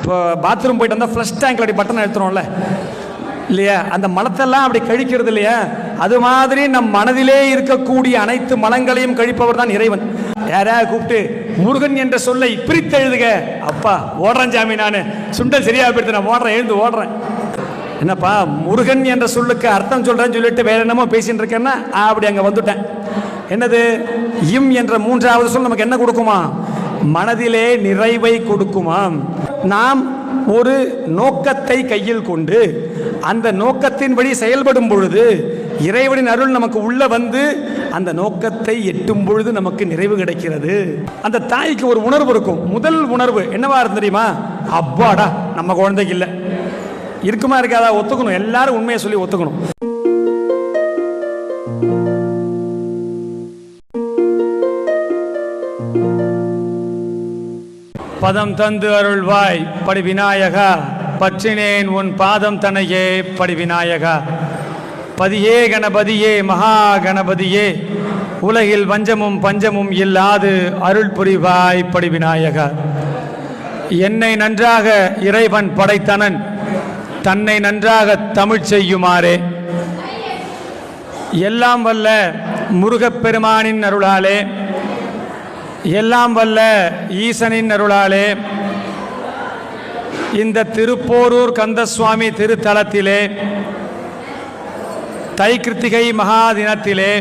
இப்போ பாத்ரூம் போயிட்டு வந்தால் ஃப்ளஷ் டேங்க்ல அப்படி பட்டன் எடுத்துருவோம்ல இல்லையா? அந்த மலத்தெல்லாம் அப்படி கழிக்கிறது இல்லையா? அது மாதிரி நம் மனதிலே இருக்கக்கூடிய அனைத்து மலங்களையும் கழிப்பவர் தான் இறைவன். யாரா கூப்பிட்டு முருகன் என்ற சொல்லை பிரித்தெழுதுக. அப்பா ஓடுறேன் சாமி நான். சுண்டல் சரியா போயிடுது நான் ஓடுறேன் எழுந்து ஓடுறேன். என்னப்பா முருகன் என்ற சொல்லுக்கு அர்த்தம் சொல்கிறேன்னு சொல்லிட்டு வேற என்னமோ பேசிட்டு இருக்கேன்னா அப்படி அங்கே வந்துட்டேன். என்னது? இம் என்ற மூன்றாவது சொல் நமக்கு என்ன கொடுக்குமா? மனதிலே நிறைவை கொடுக்குமாம். நாம் ஒரு நோக்கத்தை கையில் கொண்டு அந்த நோக்கத்தின்படி செயல்படும் பொழுது இறைவனின் அருள் நமக்கு உள்ள வந்து அந்த நோக்கத்தை எட்டும் பொழுது நமக்கு நிறைவு கிடைக்கிறது. அந்த தாய்க்கு ஒரு உணர்வு இருக்கும். முதல் உணர்வு என்னவா இருந்து தெரியுமா? அப்பாடா நம்ம குழந்தைக்கு இல்லை. இருக்குமா இருக்காதா? ஒத்துக்கணும். எல்லாரும் உண்மையை சொல்லி ஒத்துக்கணும். பதம் தந்து அருள்வாய் படி விநாயகா பற்றினேன் உன் பாதம் தனையே படி விநாயகா பதியே கணபதியே மகா கணபதியே. உலகில் வஞ்சமும் பஞ்சமும் இல்லாது அருள் புரிவாய் படி விநாயகா என்னை நன்றாக இறைவன் படைத்தனன் தன்னை நன்றாக தமிழ் செய்யுமாறே. எல்லாம் வல்ல முருகப்பெருமானின் அருளாலே எல்லாம் வல்ல ஈசனின் அருளாலே இந்த திருப்போரூர் கந்தசுவாமி திருத்தலத்திலே தைக்கிருத்திகை மகா தினத்திலே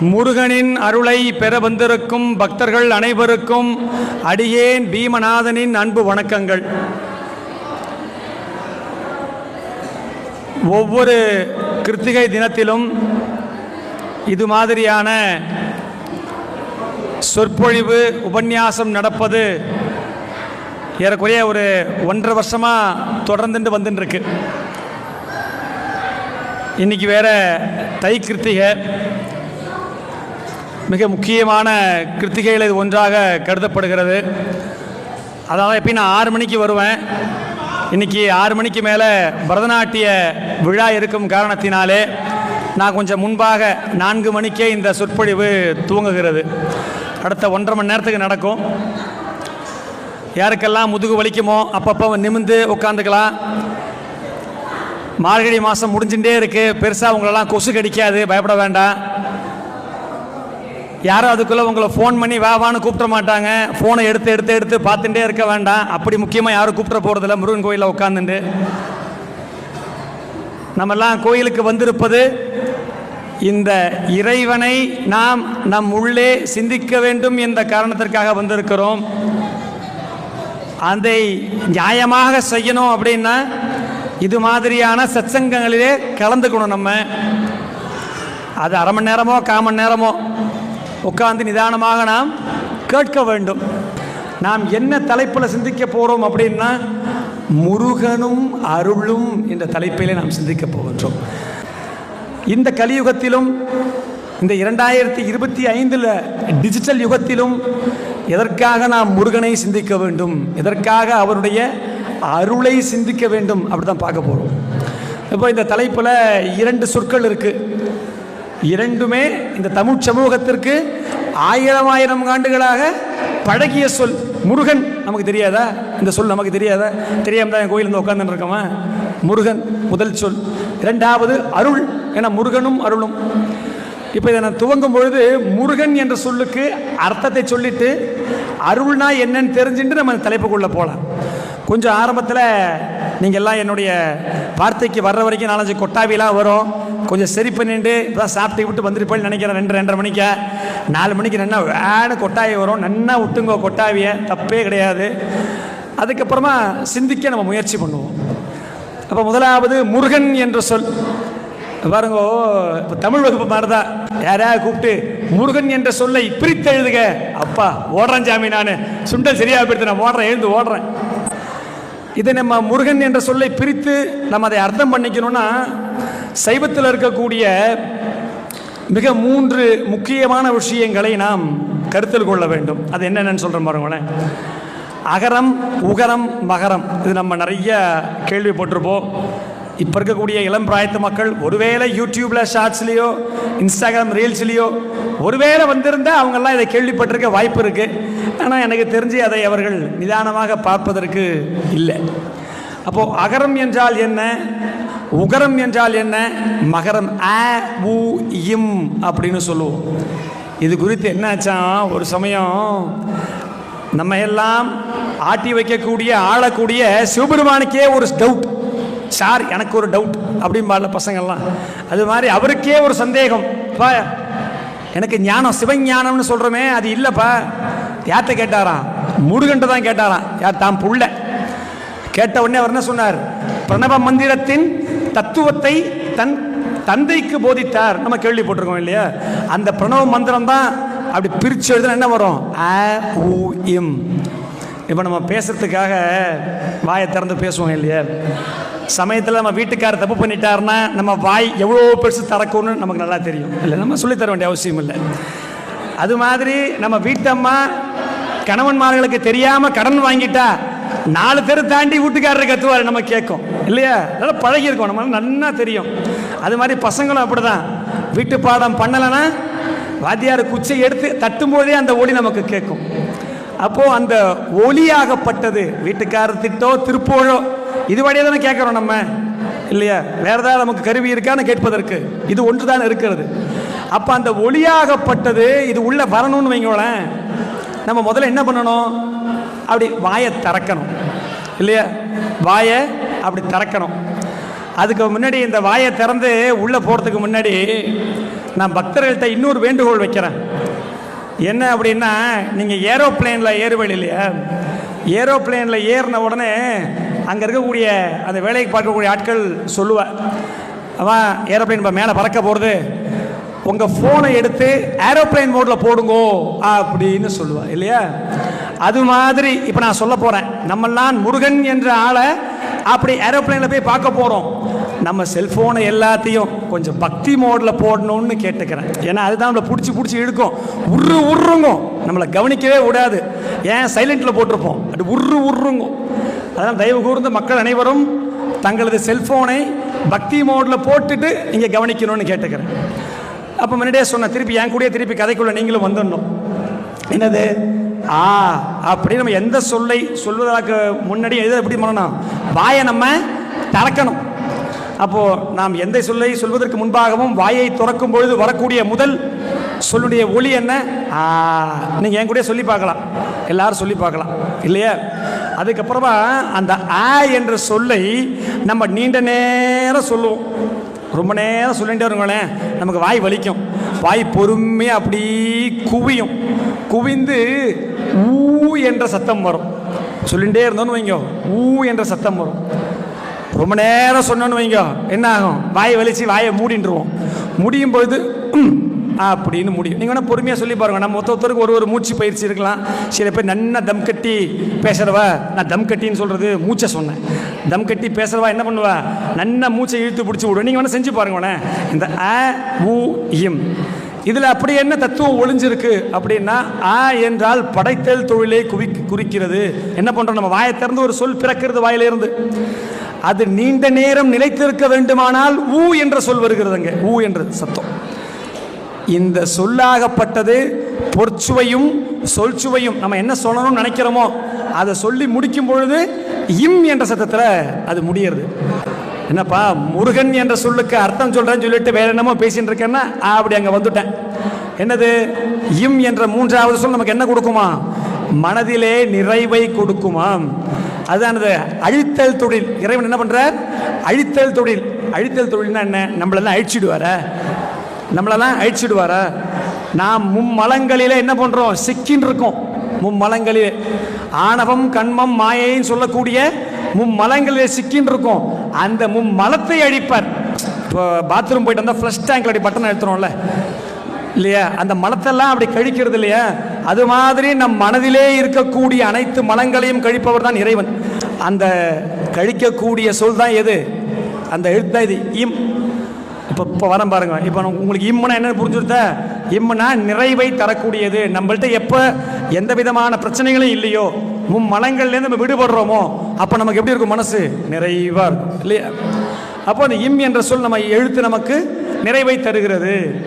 முருகனின் அருளை பெற வந்திருக்கும் பக்தர்கள் அனைவருக்கும் அடியேன் பீமநாதனின் அன்பு வணக்கங்கள். ஒவ்வொரு கிருத்திகை தினத்திலும் இது மாதிரியான சொற்பொழிவு உபன்யாசம் நடப்பது ஏறக்குறைய ஒரு ஒன்றரை வருஷமாக தொடர்ந்துட்டு வந்துட்டுருக்கு இன்றைக்கி இன்னைக்கு வேற தை கிருத்திகை மிக முக்கியமான கிருத்திகைகள் இது ஒன்றாக கருதப்படுகிறது. அதனால் எப்பயும் நான் ஆறு மணிக்கு வருவேன். இன்னைக்கு ஆறு மணிக்கு மேலே பரதநாட்டிய விழா இருக்கும் காரணத்தினாலே நான் கொஞ்சம் முன்பாக நான்கு மணிக்கே இந்த சொற்பொழிவு துவங்குகிறது. அடுத்த ஒன்றரை மணி நேரத்துக்கு நடக்கும். யாருக்கெல்லாம் முதுகு வலிக்குமோ அப்பப்போ நிமிந்து உட்காந்துக்கலாம் மார்கழி மாதம் முடிஞ்சுட்டே இருக்குது பெருசாக உங்களெல்லாம் கொசு கடிக்காது பயப்பட வேண்டாம். யாரும் அதுக்குள்ளே உங்களை ஃபோன் பண்ணி வா வான்னு கூப்பிட மாட்டாங்க. ஃபோனை எடுத்து எடுத்து எடுத்து பார்த்துட்டே இருக்க வேண்டாம். அப்படி முக்கியமாக யாரும் கூப்பிட போகிறதில்ல முருகன் கோயிலில் உட்காந்துட்டு நம்மெல்லாம் கோயிலுக்கு வந்திருப்பது இந்த இறைவனை நாம் நம் உள்ளே சிந்திக்க வேண்டும் என்ற காரணத்திற்காக வந்திருக்கிறோம். அதை நியாயமாக செய்யணும் அப்படின்னா இது மாதிரியான சத்சங்கங்களிலே கலந்துக்கணும் நம்ம. அது அரை மணி நேரமோ கால் மணி நேரமோ உட்கார்ந்து நிதானமாக நாம் கேட்க வேண்டும். நாம் என்ன தலைப்பில் சிந்திக்க போகிறோம் அப்படின்னா முருகனும் அருளும் என்ற தலைப்பிலே நாம் சிந்திக்க போகின்றோம். இந்த கலியுகத்திலும் இந்த இரண்டாயிரத்தி இருபத்தி ஐந்தில் டிஜிட்டல் யுகத்திலும் எதற்காக நாம் முருகனை சிந்திக்க வேண்டும்? எதற்காக அவருடைய அருளை சிந்திக்க வேண்டும்? அப்படி தான் பார்க்க போகிறோம் இப்போ இந்த தலைப்பில் இரண்டு சொற்கள் இருக்குது இரண்டுமே இந்த தமிழ் சமூகத்திற்கு ஆயிரம் ஆயிரம் ஆண்டுகளாக பழகிய சொல். முருகன் நமக்கு தெரியாதா? இந்த சொல் நமக்கு தெரியாதா? தெரியாமல் தான் என் கோயில் வந்து உட்காந்துட்டு இருக்கோமா? முருகன் முதல் சொல். இரண்டாவது அருள் என முருகனும் அருளும். இப்போ இதை நான் துவங்கும் பொழுது முருகன் என்ற சொல்லுக்கு அர்த்தத்தை சொல்லிட்டு அருள்னா என்னன்னு தெரிஞ்சுட்டு நம்ம தலைப்புக்குள்ளே போகலாம் கொஞ்சம் ஆரம்பத்தில் நீங்கள் எல்லாம் என்னுடைய வார்த்தைக்கு வர்ற வரைக்கும் நாலஞ்சு கொட்டாவிலாம் வரும். கொஞ்சம் சரி பண்ணிட்டு இதான் சாப்பிட்டு விட்டு வந்துருப்பேன்னு நினைக்கிறேன் ரெண்டு ரெண்டரை மணிக்கு. நாலு மணிக்கு நல்லா வேணு கொட்டாவி வரும். நன்னா விட்டுங்கோ கொட்டாவியை. தப்பே கிடையாது. அதுக்கப்புறமா சிந்திக்க நம்ம முயற்சி பண்ணுவோம். அப்போ முதலாவது முருகன் என்ற சொல். பாருங்க இப்போ தமிழ் வகுப்பு மாதிரி தான் யாரையா கூப்பிட்டு முருகன் என்ற சொல்லை பிரித்து எழுதுக. அப்பா ஓடுறேன் சாமி நான். சுண்டல் சரியா போயிடுது நான் ஓடுறேன் எழுந்து ஓடுறேன். இதை நம்ம முருகன் என்ற சொல்லை பிரித்து நம்ம அதை அர்த்தம் பண்ணிக்கணும்னா சைவத்தில் இருக்கக்கூடிய மிக மூன்று முக்கியமான விஷயங்களை நாம் கருத்தில் கொள்ள வேண்டும். அது என்னென்னு சொல்கிறேன் பாருங்களேன். அகரம் உகரம் மகரம். இது நம்ம நிறைய கேள்விப்பட்டிருப்போம். இப்போ இருக்கக்கூடிய இளம் பிராயத்து மக்கள் ஒருவேளை யூடியூப்பில் ஷார்ட்ஸ்லேயோ இன்ஸ்டாகிராம் ரீல்ஸ்லேயோ ஒருவேளை வந்திருந்தால் அவங்கெல்லாம் இதை கேள்விப்பட்டிருக்க வாய்ப்பு இருக்குது ஆனால் எனக்கு தெரிஞ்சு அதை அவர்கள் நிதானமாக பார்ப்பதற்கு இல்லை. அப்போது அகரம் என்றால் என்ன? உகரம் என்றால் என்ன? மகரம். ஆ உ இம் அப்படின்னு சொல்லுவோம். இது குறித்து என்னாச்சான்? ஒரு சமயம் நம்ம எல்லாம் ஆட்டி வைக்கக்கூடிய ஆளக்கூடிய சிவபெருமானுக்கே ஒரு டவுட் சார் எனக்கு ஒரு டவுட் அப்படிம்பால பசங்கள்லாம். அது மாதிரி அவருக்கே ஒரு சந்தேகம். பா எனக்கு ஞானம் சிவஞானம்னு சொல்கிறோமே அது இல்லைப்பா. யார்கிட்ட கேட்டாராம்? முருகன்ட்டு தான் கேட்டாராம். யார் தான் புள்ள. கேட்ட உடனே அவர் என்ன சொன்னார்? பிரணவ மந்திரத்தின் தத்துவத்தை தன் தந்தைக்கு போதித்தார். நம்ம கேள்விப்பட்டிருக்கோம் இல்லையா? அந்த பிரணவ மந்திரம் தான் அப்படி பிரித்து எழுதுனா என்ன வரும்? அ உ இம். இப்போ நம்ம பேசுறதுக்காக வாயை திறந்து பேசுவோம் இல்லையா? சமயத்தில் நம்ம வீட்டுக்காரர் தப்பு பண்ணிட்டாருன்னா நம்ம வாய் எவ்வளோ பெருசு திறக்கும்னு நமக்கு நல்லா தெரியும். இல்லை நம்ம சொல்லித் தர வேண்டிய அவசியம் இல்லை. அது மாதிரி நம்ம வீட்டம்மா கணவன்மார்களுக்கு தெரியாமல் கடன் வாங்கிட்டா நாலு பேர் தாண்டி வீட்டுக்காரரை கத்துவார் நம்ம கேட்கும். இல்லையா? அதெல்லாம் பழகியிருக்கோம் நம்ம நல்லா தெரியும். அது மாதிரி பசங்களும் அப்படிதான். வீட்டு பாடம் பண்ணலைன்னா வாத்தியார் குச்சை எடுத்து தட்டும்போதே அந்த ஒளி நமக்கு கேட்கும். அப்போ அந்த ஒளியாகப்பட்டது வீட்டுக்காரர் திட்டோ திருப்போழோ இது வழியாக தானே கேட்குறோம் நம்ம? இல்லையா? வேற ஏதாவது நமக்கு கருவி இருக்கான்னு கேட்பதற்கு. இது ஒன்று தான் இருக்கிறது. அப்போ அந்த ஒளியாகப்பட்டது இது உள்ள வரணும்னு வைங்களேன். நம்ம முதல்ல என்ன பண்ணணும்? அப்படி வாயை திறக்கணும். இல்லையா? வாயை அப்படி திறக்கணும். அதுக்கு முன்னாடி இந்த வாயை திறந்து உள்ளே போகிறதுக்கு முன்னாடி நான் பக்தர்கள்ட்ட இன்னொரு வேண்டுகோள் வைக்கிறேன். என்ன அப்படின்னா நீங்கள் ஏரோப்ளேனில் ஏறுவழி இல்லையா? ஏரோப்ளேனில் ஏறின உடனே அங்கே இருக்கக்கூடிய அந்த வேலைக்கு பார்க்கக்கூடிய ஆட்கள் சொல்லுவேன் அவன் ஏரோப்ளேன் இப்போ மேலே பறக்க போகிறது உங்கள் ஃபோனை எடுத்து ஏரோப்ளேன் மோடில் போடுங்கோ அப்படின்னு சொல்லுவேன் இல்லையா? அது மாதிரி இப்போ நான் சொல்ல போகிறேன் நம்மெல்லாம் முருகன் என்ற ஆளை அப்படி ஏரோப்ளேனில் போய் பார்க்க போகிறோம் நம்ம செல்ஃபோனை எல்லாத்தையும் கொஞ்சம் பக்தி மோடில் போடணும்னு கேட்டுக்கிறேன். ஏன்னா அதுதான் நம்மளை பிடிச்சி பிடிச்சி இழுக்கும். உரு உருங்கும் நம்மளை கவனிக்கவே விடாது. ஏன்? சைலண்ட்டில் போட்டிருப்போம். அது உரு உருங்கும் அதனால் தயவு கூர்ந்து மக்கள் அனைவரும் தங்களது செல்ஃபோனை பக்தி மோடில் போட்டுட்டு இங்கே கவனிக்கணும்னு கேட்டுக்கிறேன். அப்போ முன்னாடியே சொன்ன திருப்பி என் கூடயே திருப்பி கதைக்குள்ளே நீங்களும் வந்துடணும். என்னது? ஆ அப்படி நம்ம எந்த சொல்லை சொல்வதற்கு முன்னாடி எதை எப்படி பண்ணணும் வாயை நம்ம தளக்கணும் அப்போது நாம் எந்த சொல்லை சொல்வதற்கு முன்பாகவும் வாயை துறக்கும் பொழுது வரக்கூடிய முதல் சொல்லுடைய ஒளி என்ன? நீங்கள் என் கூட சொல்லி பார்க்கலாம். எல்லாரும் சொல்லி பார்க்கலாம். இல்லையா? அதுக்கப்புறமா அந்த ஆ என்ற சொல்லை நம்ம நீண்ட நேரம் சொல்லுவோம். ரொம்ப நேரம் சொல்லிட்டே வருங்களேன். நமக்கு வாய் வலிக்கும். வாய் பொறுமையாக அப்படி குவியும். குவிந்து ஊ என்ற சத்தம் வரும். சொல்லிகிட்டே இருந்தோன்னு வைங்க. ஊ என்ற சத்தம் வரும். ரொம்ப நேரம் சொன்னோன்னு வைங்க. என்ன ஆகும்? வாயை வலிச்சு வாயை மூடின்றுவோம். முடியும் பொழுது அப்படின்னு முடியும். நீங்கள் வேணால் பொறுமையாக சொல்லி பாருங்க. நம்ம ஒருத்த ஒருத்தருக்கு ஒரு ஒரு மூச்சு பயிற்சி இருக்கலாம். சில பேர் நன்னா தம் கட்டி பேசுகிறவா நான் தம் கட்டின்னு சொல்கிறது மூச்சை சொன்னேன். தம் கட்டி பேசுகிறவா என்ன பண்ணுவா? நன்னா மூச்சை இழுத்து பிடிச்சி விடுவேன். நீங்கள் வேணால் செஞ்சு பாருங்களேன். இந்த அ உ இம். இதில் அப்படி என்ன தத்துவம் ஒளிஞ்சிருக்கு அப்படின்னா ஆ என்றால் படைத்தல் தொழிலை குவி குறிக்கிறது. என்ன பண்ணுறோம் நம்ம வாயை திறந்து ஒரு சொல் பிறக்கிறது வாயிலிருந்து. அது நீண்ட நேரம் நிலைத்திருக்க வேண்டுமானால் ஊ என்ற சொல் வருகிறதுங்க ஊ என்ற சத்தம். இந்த சொல்லாகப்பட்டது பொற்சுவையும் சொல்சுவையும். நம்ம என்ன சொல்லணும்னு நினைக்கிறோமோ அதை சொல்லி முடிக்கும் பொழுது இம் என்ற சத்தத்தில் அது முடியறது. என்னப்பா முருகன் என்ற சொல்லுக்கு அர்த்தம் சொல்கிறேன்னு சொல்லிட்டு வேற என்னமோ பேசிட்டு இருக்கேன்னா அப்படி அங்கே வந்துட்டேன். என்னது? இம் என்ற மூன்றாவது சொல் நமக்கு என்ன கொடுக்குமா? மனதிலே நிறைவை கொடுக்குமாம் அதுதான் அழித்தல் தொழில். இறைவன் என்ன பண்றார்? அழித்தல் தொழில். அழித்தல் தொழில்னா என்ன? நம்மளெல்லாம் அழிச்சிடுவார? நம்மளெல்லாம் அழிச்சிடுவார? நாம் மும்மலங்களிலே என்ன பண்ணுறோம் சிக்கின்னு இருக்கோம். மும்மலங்களிலே. ஆணவம் கண்மம் மாயைன்னு சொல்லக்கூடிய மும்மலங்களிலே சிக்கின்னு இருக்கோம். அந்த மும் மலத்தை அழிப்பார். இப்போ பாத்ரூம் போயிட்டு வந்தால் ஃப்ளஷ் டேங்க்ல அப்படி பட்டன் எடுத்துறோம்ல இல்லையா? அந்த மலத்தெல்லாம் அப்படி கழிக்கிறது இல்லையா? அது மாதிரி நம் மனதிலே இருக்கக்கூடிய அனைத்து மலங்களையும் கழிப்பவர் தான் இறைவன். அந்த கழிக்கக்கூடிய சொல் தான் எது? அந்த எழுத்து தான் இது. இம். இப்போ இப்போ வரம் பாருங்க. இப்போ உங்களுக்கு இம்முனா என்ன புரிஞ்சுருத்த இம்முனா நிறைவை தரக்கூடியது. நம்மள்ட்ட எப்போ எந்த விதமான பிரச்சனைகளும் இல்லையோ மும்மலங்கள்லேருந்து நம்ம விடுபடுறோமோ? அப்போ நமக்கு எப்படி இருக்கும் மனசு? நிறைவாக இருக்கும் இல்லையா? அப்போ அந்த இம் என்ற சொல் நம்ம எழுத்து நமக்கு நிறைவை தருகிறது.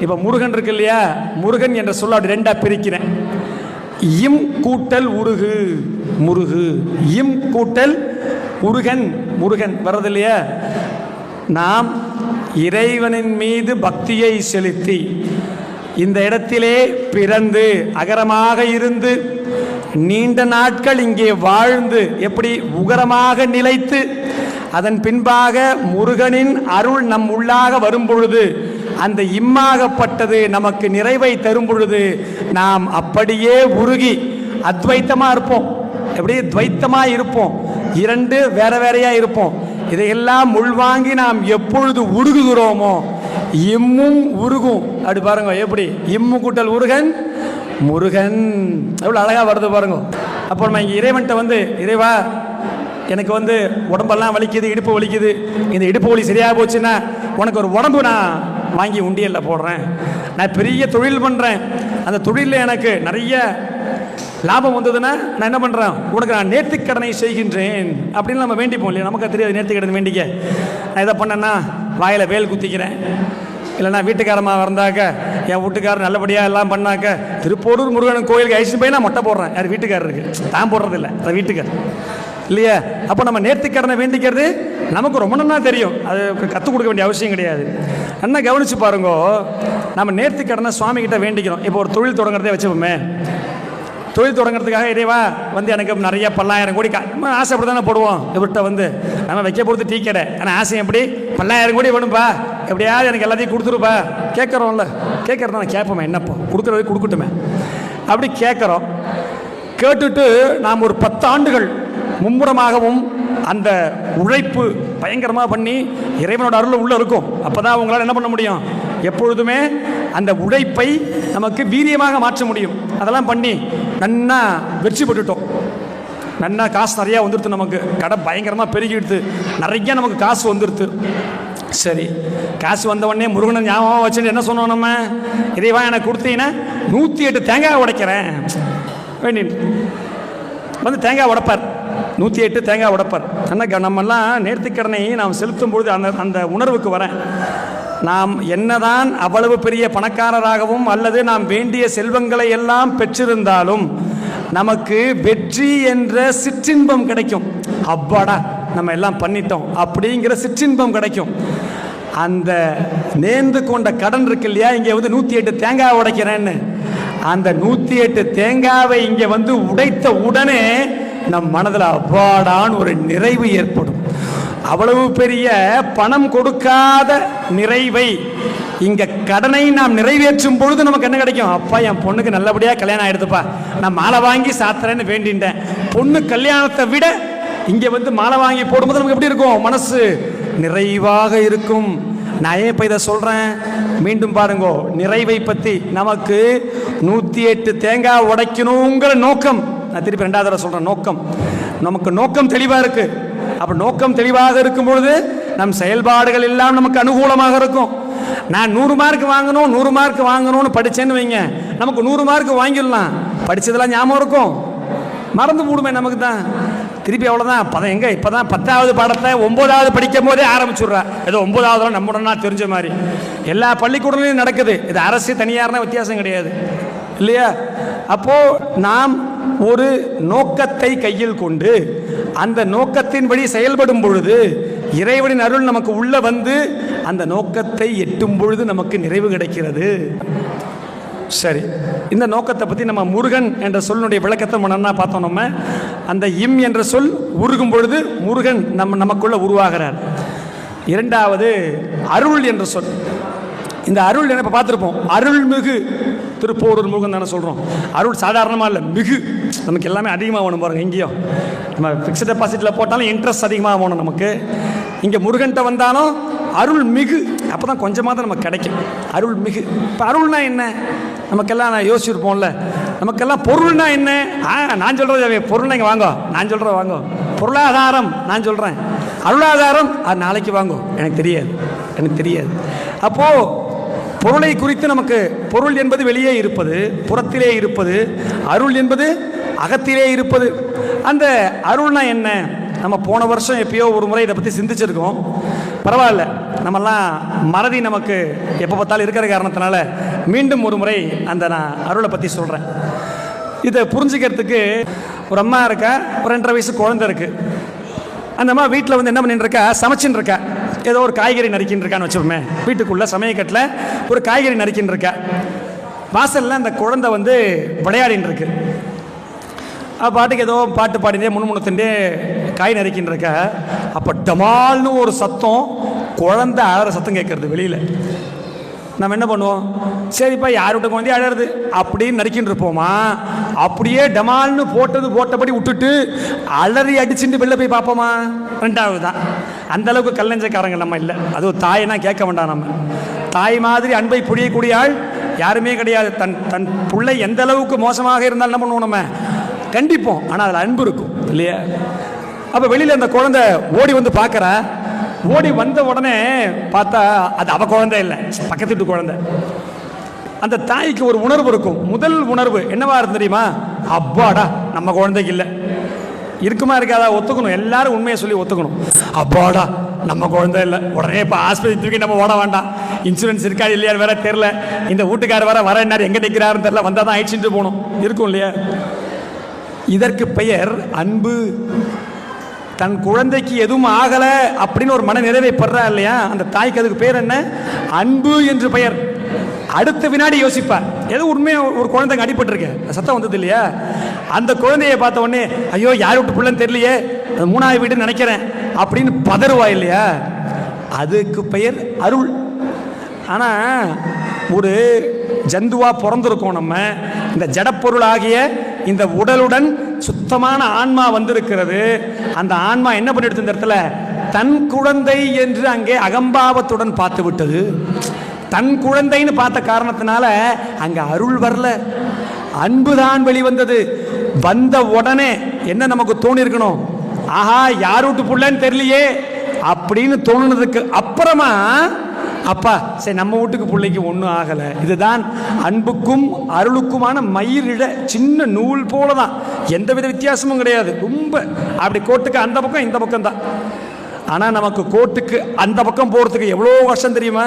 இப்போ முருகன் இருக்கு இல்லையா? முருகன் என்ற சொல் அப்படி ரெண்டாக பிரிக்கிறேன். இம் கூட்டல் உருகு முருகு. இம் கூட்டல் முருகன் முருகன். வர்றது இல்லையா? நாம் இறைவனின் மீது பக்தியை செலுத்தி இந்த இடத்திலே பிறந்து அகரமாக இருந்து நீண்ட நாட்கள் இங்கே வாழ்ந்து எப்படி உகரமாக நிலைத்து அதன் பின்பாக முருகனின் அருள் நம் உள்ளாக வரும்பொழுது அந்த இம்மாகப்பட்டது நமக்கு நிறைவை தரும் பொழுது நாம் அப்படியே உருகி அத்வைத்தமாக இருப்போம். எப்படி துவைத்தமாக இருப்போம். இரண்டு வேற வேறையாக இருப்போம். இதையெல்லாம் உள்வாங்கி நாம் எப்பொழுது உருகுகிறோமோ இம்மும் உருகும். அப்படி பாருங்க எப்படி? இம்மு கூட்டல் உருகன் முருகன். எவ்வளோ அழகாக வருது பாருங்க. அப்போ நம்ம இங்கே இறைவன்கிட்ட வந்து இறைவா எனக்கு வந்து உடம்பெல்லாம் வலிக்குது இடுப்பு வலிக்குது. இந்த இடுப்பு வலி சரியாக போச்சுன்னா உனக்கு ஒரு உடம்பு நான் வாங்கி உண்டியலில் போடுறேன். நான் பெரிய தொழில் பண்ணுறேன் அந்த தொழிலில் எனக்கு நிறைய லாபம் வந்ததுன்னா நான் என்ன பண்ணுறேன் உனக்கு நான் நேர்த்திக்கடனை செய்கின்றேன். அப்படின்னு நம்ம வேண்டிப்போம் இல்லையா? நமக்கு தெரியாது நேர்த்திக்கடன் வேண்டிக்க. நான் இதை பண்ணேன்னா வாயில் வேல் குத்திக்கிறேன். இல்லைன்னா வீட்டுக்காரமாக வந்தாக்க என் வீட்டுக்காரர் நல்லபடியாக எல்லாம் பண்ணாக்க திருப்போரூர் முருகன் கோயிலுக்கு அழிச்சு போய் நான் மொட்டை போடுறேன். யார் வீட்டுக்காரருக்கு தான் போடுறது இல்லை அது வீட்டுக்காரர். இல்லையா? அப்போ நம்ம நேர்த்திக்கடனை வேண்டிக்கிறது நமக்கு ரொம்ப நல்லா தெரியும். அது கற்றுக் கொடுக்க வேண்டிய அவசியம் கிடையாது. என்ன கவனிச்சு பாருங்க. நம்ம நேர்த்திக்கடனை சுவாமிகிட்ட வேண்டிக்கிறோம். இப்போ ஒரு தொழில் தொடங்குறதே வச்சுப்போமே தொழில் தொடங்குறதுக்காக இறைவா வந்து எனக்கு நிறைய பல்லாயிரம் கோடி நம்ம ஆசைப்பட்டு தானே போடுவோம். இவர்கிட்ட வந்து நம்ம வைக்க போகிறது டீ கடை. ஆனால் ஆசை எப்படி? பல்லாயிரம் கோடி வேணும்ப்பா எப்படியாவது எனக்கு எல்லாத்தையும் கொடுத்துருப்பா. கேட்குறோம்ல. கேட்குறது நான் கேட்போமே என்னப்போ? கொடுக்குறது கொடுக்கட்டுமே. அப்படி கேட்குறோம். கேட்டுட்டு நாம் ஒரு பத்தாண்டுகள் மும்முரமாகவும் அந்த உழைப்பு பயங்கரமாக பண்ணி இறைவனோட அருள் உள்ளே இருக்கும். அப்போ தான் அவங்களால என்ன பண்ண முடியும்? எப்பொழுதுமே அந்த உழைப்பை நமக்கு வீரியமாக மாற்ற முடியும். அதெல்லாம் பண்ணி நன்னா வெற்றி பெற்றுட்டோம். நன்னா காசு நிறையா வந்துடுது நமக்கு. கடை பயங்கரமாக பெருகிடுது நிறைய நமக்கு காசு வந்துடுது சரி காசு வந்த உடனே முருகனை ஞாபகம் வச்சுட்டு என்ன சொன்னோம் நம்ம? இறைவா எனக்கு கொடுத்தீங்கன்னா நூற்றி எட்டு தேங்காய் உடைக்கிறேன். வேண்டி வந்து தேங்காய் உடைப்பார். நூற்றி எட்டு தேங்காய் உடைப்பார். என்ன நம்மெல்லாம் நேர்த்திக்கடனை நாம் செலுத்தும் பொழுது அந்த அந்த உணர்வுக்கு வரேன். நாம் என்னதான் அவ்வளவு பெரிய பணக்காரராகவும் அல்லது நாம் வேண்டிய செல்வங்களை எல்லாம் பெற்றிருந்தாலும் நமக்கு வெற்றி என்ற சிற்றின்பம் கிடைக்கும். அப்பாடா நம்ம எல்லாம் பண்ணிட்டோம். அப்படிங்கிற சிற்றின்பம் கிடைக்கும். அந்த நேர்ந்து கொண்ட கடன் இருக்கு இல்லையா? இங்கே வந்து நூற்றி எட்டு தேங்காய் உடைக்கிறேன்னு. அந்த நூற்றி எட்டு தேங்காவை இங்கே வந்து உடைத்த உடனே நம் மனதில் அவ்வாடான் ஒரு நிறைவு ஏற்படும். அவ்வளவு பெரிய பணம் கொடுக்காத நிறைவை இங்க கடனை நாம் நிறைவேற்றும் பொழுது நமக்கு என்ன கிடைக்கும்? அப்பா என் பொண்ணுக்கு நல்லபடியா கல்யாணம் ஆயிடுதுப்பா. நான் மாலை வாங்கி சாத்துறேன்னு வேண்டிட்டேன். பொண்ணு கல்யாணத்தை விட இங்க வந்து மாலை வாங்கி போடும்போது நமக்கு எப்படி இருக்கும்? மனசு நிறைவாக இருக்கும். நான் ஏன் இப்போ இதை சொல்கிறேன் மீண்டும் பாருங்கோ நிறைவை பற்றி நமக்கு நூற்றி எட்டு தேங்காய் உடைக்கணுங்கிற நோக்கம். நான் திருப்பி ரெண்டாவது தடவை சொல்கிறேன் நோக்கம். நமக்கு நோக்கம் தெளிவாக இருக்குது அப்போ நோக்கம் தெளிவாக இருக்கும் பொழுது நம் செயல்பாடுகள் எல்லாம் நமக்கு அனுகூலமாக இருக்கும். நான் நூறு மார்க் வாங்கணும் நூறு மார்க் வாங்கணும்னு படித்தேன்னு வைங்க. நமக்கு நூறு மார்க் வாங்கிடலாம். படித்ததெல்லாம் ஞாபகம் இருக்கும். மறந்து போடுமே நமக்கு தான். திருப்பி அவ்வளோதான் பதம் எங்கே? இப்போ தான் பத்தாவது பாடத்தை ஒம்போதாவது படிக்கும் போதே ஆரம்பிச்சுட்றா. ஏதோ ஒம்போதாவதுலாம் நம்முடனா தெரிஞ்ச மாதிரி. எல்லா பள்ளிக்கூடங்களையும் நடக்குது. இது அரசு தனியார்னா வித்தியாசம் கிடையாது. இல்லையா? அப்போது நாம் ஒரு நோக்கத்தை கையில் கொண்டு அந்த நோக்கத்தின்படி செயல்படும் பொழுது இறைவனின் அருள் நமக்கு உள்ளே வந்து அந்த நோக்கத்தை எட்டும் பொழுது நமக்கு நிறைவு கிடைக்கிறது. சரி. இந்த நோக்கத்தை பற்றி நம்ம முருகன் என்ற சொல்லினுடைய விளக்கத்தை முன்னா பார்த்தோம் நம்ம. அந்த இம் என்ற சொல் உருகும் பொழுது முருகன் நம்ம நமக்குள்ளே உருவாகிறார். இரண்டாவது அருள் என்ற சொல். இந்த அருள் என்ன பார்த்துருப்போம். அருள்மிகு திருப்போரூர் முருகன் தானே சொல்கிறோம் அருள் சாதாரணமாக இல்லை மிகு. நமக்கு எல்லாமே அதிகமாக வேணும் பாருங்க எங்கேயும் நம்ம ஃபிக்ஸ்ட் டெபாசிட்டில் போட்டாலும் இன்ட்ரெஸ்ட் அதிகமாக வேணும் நமக்கு. இங்கே முருகன்கிட்ட வந்தாலும் அருள் மிகு அப்போ தான் கொஞ்சமாக தான் நமக்கு கிடைக்கும். அருள் மிகு இப்போ அருள்னா என்ன? நமக்கெல்லாம் நான் யோசிச்சிருப்போம்ல. நமக்கெல்லாம் பொருள்னா என்ன? ஆ நான் சொல்கிறது பொருள்னா இங்கே வாங்கோ. நான் சொல்கிறேன் வாங்கோ. பொருளாதாரம் நான் சொல்கிறேன் அருளாதாரம் அது நாளைக்கு வாங்கோ. எனக்கு தெரியாது. எனக்கு தெரியாது. அப்போது பொருளை குறித்து நமக்கு பொருள் என்பது வெளியே இருப்பது புறத்திலே இருப்பது அருள் என்பது அகத்திலே இருப்பது. அந்த அருள்னா என்ன? நம்ம போன வருஷம் எப்பயோ ஒரு முறை இதை பற்றி சிந்திச்சிருக்கோம். பரவாயில்ல. நம்மெல்லாம் மறதி நமக்கு எப்போ பார்த்தாலும் இருக்கிற காரணத்தினால மீண்டும் ஒரு முறை அந்த நான் அருளை பற்றி சொல்கிறேன் இதை புரிஞ்சுக்கிறதுக்கு ஒரு அம்மா இருக்கா ஒரு ரெண்டரை வயசு குழந்தை இருக்கு. அந்த அம்மா வீட்டில் வந்து என்ன பண்ணிட்டு இருக்கா சமைச்சுன்னு இருக்கா. ஏதோ ஒரு காய்கறி நறுக்கின்னு இருக்கான்னு வச்சுப்போமே வீட்டுக்குள்ள சமயக்கட்டில் ஒரு காய்கறி நறுக்கின்னு இருக்கா. வாசல்ல அந்த குழந்தை வந்து விளையாடின்னு இருக்கு. பாட்டுக்கு ஏதோ பாட்டு பாடினே முணுமுணுத்துட்டே காய் நறுக்கின்னு அப்போ டமால்னு ஒரு சத்தம் குழந்தை அழற சத்தம் கேட்கறது வெளியில். நம்ம என்ன பண்ணுவோம்? சரிப்பா யார் விட்ட குழந்தை அழறது? அப்படின்னு நறுக்கின்னு இருப்போமா? அப்படியே டமால்னு போட்டது போட்டபடி விட்டுட்டு அலறி அடிச்சுட்டு வெளில போய் பார்ப்போமா? ரெண்டாவது தான் அந்த அளவுக்கு கல்லஞ்சக்காரங்க நம்ம இல்லை. அது ஒரு தாயினா கேட்க வேண்டாம் நம்ம. தாய் மாதிரி அன்பை புரியக்கூடிய ஆள் யாருமே கிடையாது. தன் தன் பிள்ளை எந்த அளவுக்கு மோசமாக இருந்தாலும் என்ன பண்ணுவோம் நம்ம? கண்டிப்போம். ஆனால் அதில் அன்பு இருக்கும் இல்லையா? அப்போ வெளியில் அந்த குழந்தை ஓடி வந்து பார்க்குறா. ஓடி வந்த உடனே பார்த்தா அது அவ குழந்தை இல்லை. பக்கத்து வீட்டு குழந்தை. அந்த தாய்க்கு ஒரு உணர்வு இருக்கும். முதல் உணர்வு என்னவா இருந்து தெரியுமா? அப்பாடா நம்ம குழந்தைக்கு இல்லை. இருக்குமா இருக்காதா? ஒத்துக்கணும். எல்லாரும் உண்மையை சொல்லி ஒத்துக்கணும். அப்பாடா நம்ம குழந்தை இல்லை. உடனே இப்போ ஆஸ்பத்திரி தூக்கி நம்ம ஓட வேண்டாம். இன்சூரன்ஸ் இருக்கா இல்லையா வேற தெரில இந்த வீட்டுக்கார வர வர என்ன எங்கே நிற்கிறாருன்னு தெரில வந்தால் தான் ஆயிடுச்சுட்டு போகணும். இருக்கும் இல்லையா? இதற்கு பெயர் அன்பு. தன் குழந்தைக்கு எதுவும் ஆகலை அப்படின்னு ஒரு மன நிறைவை படுறா இல்லையா? அந்த தாய்க்கு அதுக்கு பேர் என்ன? அன்பு என்று பெயர். அடுத்த வினாடி யோசிப்பார். ஏதோ உண்மையா ஒரு குழந்தைங்க அடிபட்டிருக்கு? சத்தம் வந்தது இல்லையா? அந்த குழந்தையை பார்த்த உடனே ஐயோ யார் விட்டு பிள்ளைன்னு தெரியலையே. அது மூணாவது வீடுன்னு நினைக்கிறேன். அப்படின்னு பதறுவா இல்லையா? அதுக்கு பெயர் அருள். ஆனால் ஒரு ஜந்துவா பிறந்திருக்கோம் நம்ம. இந்த ஜடப்பொருள் ஆகிய இந்த உடலுடன் சுத்தமான ஆன்மா வந்திருக்கிறது. அந்த ஆன்மா என்ன பண்ணிடுது இந்த இடத்துல? தன் குழந்தை என்று அங்கே அகம்பாவத்துடன் பார்த்து விட்டது. தன் குழந்தைன்னு பார்த்த காரணத்தினால அங்க அருள் வரல. அன்புதான் வெளிவந்தது. வந்த உடனே என்ன நமக்கு தோணி இருக்கணும் ஆஹா யார் வீட்டு புள்ளன்னு தெரியலையே. அப்படின்னு தோணுனதுக்கு அப்புறமா அப்பா சரி நம்ம வீட்டுக்கு பிள்ளைக்கு ஒன்றும் ஆகலை. இதுதான் அன்புக்கும் அருளுக்குமான மயிரிட சின்ன நூல் போல தான் எந்த வித வித்தியாசமும் கிடையாது. ரொம்ப அப்படி கோட்டுக்கு அந்த பக்கம் இந்த பக்கம் தான். ஆனால் நமக்கு கோட்டுக்கு அந்த பக்கம் போகிறதுக்கு எவ்வளோ வருஷம் தெரியுமா?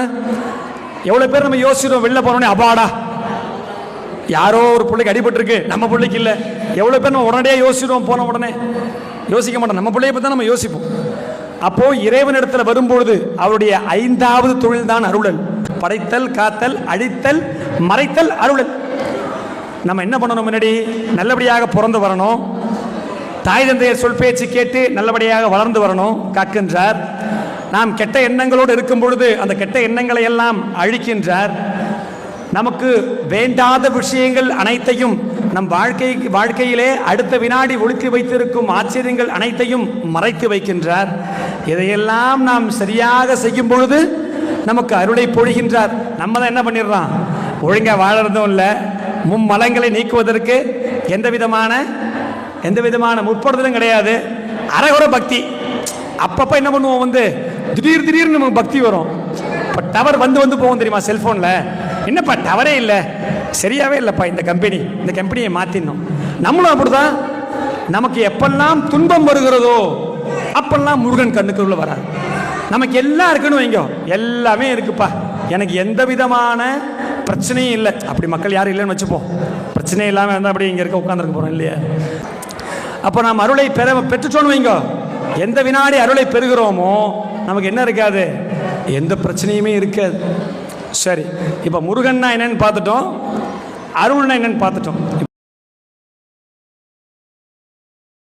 எவ்வளோ பேர் நம்ம யோசிக்கிறோம் வெளில போனோடனே அபாடா யாரோ ஒரு பிள்ளைக்கு அடிபட்டிருக்கு நம்ம பிள்ளைக்கு இல்லை. எவ்வளோ பேர் நம்ம உடனடியாக யோசிச்சிடுவோம் போன உடனே. யோசிக்க மாட்டோம். நம்ம பிள்ளைய பற்றி தான் நம்ம யோசிப்போம். அப்போ இறைவனிடத்தில் வரும்பொழுது அவருடைய ஐந்தாவது தொழில் தான் அருளல். படைத்தல் காத்தல் அழித்தல் மறைத்தல் அருளல். நம்ம என்ன பண்ணணும் முன்னாடி? நல்லபடியாக பிறந்து வரணும். தாய் தந்தையர் சொல் பேச்சு கேட்டு நல்லபடியாக வளர்ந்து வரணும் காக்கின்றார். நாம் கெட்ட எண்ணங்களோடு இருக்கும் பொழுது அந்த கெட்ட எண்ணங்களை எல்லாம் அழிக்கின்றார். நமக்கு வேண்டாத விஷயங்கள் அனைத்தையும் நம் வாழ்க்கை வாழ்க்கையிலே அடுத்த வினாடி ஒழித்து வைத்திருக்கும் ஆச்சரியங்கள் அனைத்தையும் மறைத்து வைக்கின்றார். இதையெல்லாம் நாம் சரியாக செய்யும் பொழுது நமக்கு அருளை பொழிகின்றார். நம்ம தான் என்ன பண்ணிடுறோம்? ஒழுங்காக வாழறதும் இல்லை. மும்மலங்களை நீக்குவதற்கு எந்த விதமான எந்த விதமான முற்படுதலும் கிடையாது. அரைகுறை பக்தி. அப்பப்போ என்ன பண்ணுவோம் வந்து திடீர் திடீர்னு நமக்கு பக்தி வரும். இப்போ டவர் வந்து வந்து போகும் தெரியுமா? செல்ஃபோனில் என்னப்பா டவரே இல்லை. சரியாவே இல்லைப்பா இந்த கம்பெனி. இந்த கம்பெனியை மாற்றிடணும் நம்மளும் அப்படிதான். நமக்கு எப்பெல்லாம் துன்பம் வருகிறதோ அப்பெல்லாம் முருகன் கண்ணுக்குள்ள வராது நமக்கு எல்லாம் இருக்குன்னு வைங்க. எல்லாமே இருக்குப்பா. எனக்கு எந்த விதமான பிரச்சனையும் இல்லை. அப்படி மக்கள் யாரும் இல்லைன்னு வச்சுப்போம் பிரச்சனை இல்லாமல் இருந்தால் அப்படி இங்கே இருக்க உட்காந்துருக்க போகிறோம் இல்லையா? அப்போ நாம் அருளை பெற பெற்றுட்டோன்னு வைங்க. எந்த வினாடி அருளை பெறுகிறோமோ நமக்கு என்ன இருக்காது? எந்த பிரச்சனையுமே இருக்காது. சரி இப்போ முருகன்னா என்னன்னு பார்த்துட்டோம் அருள்னா என்னன்னு பார்த்துட்டோம்.